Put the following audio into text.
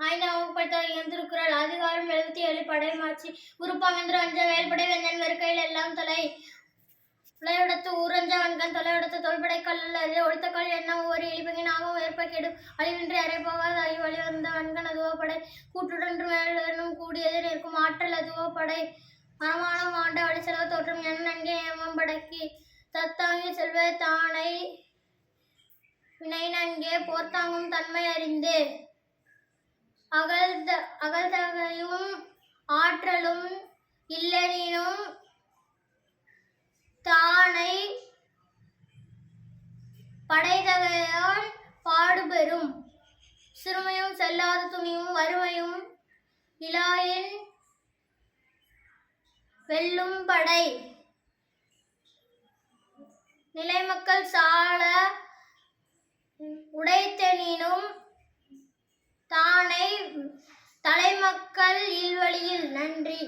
பள்ளிக்கூடம் மற்றும் எந்திருக்குறள் அதிகாரம் எழுபத்தி ஏழு படை உருப்பாமென்று அஞ்ச வேல்படை வெந்தன் வெறுக்கையில் எல்லாம் தலை. உலையுடத்து ஊரஞ்ச வன்கண் தொலையுடத்து தொல்படை கல்லல் ஒடுத்த கல் என்ன? ஒவ்வொரு இழிப்பகை நாமும் ஏற்ப கெடும் அழிவின்றி அறைப்போகாத அழி வழி வந்த வன்கண் அதுவோப்படை. கூட்டுடன் மேலும் கூடியது நிற்கும் ஆற்றல் அதுவோப்படை. மரமானம் ஆண்ட வழி செலவு தோற்றம் என் நன்கே ஏமம்படக்கி தத்தாங்கி செல்வ தானை வினை நன்கே போர்த்தாங்கும் தன்மை அறிந்து அகழ்த அகழ்தகையும் ஆற்றலும் இல்லனினும் தானை படைதகையால் பாடுபெறும். சிறுமையும் செல்லாத துணியும் வறுமையும் இலாயின் வெல்லும் படை. நிலைமக்கள் சால உடைத்தெனினும் தானை தலைமக்கள் இல்வழியில் நன்றி.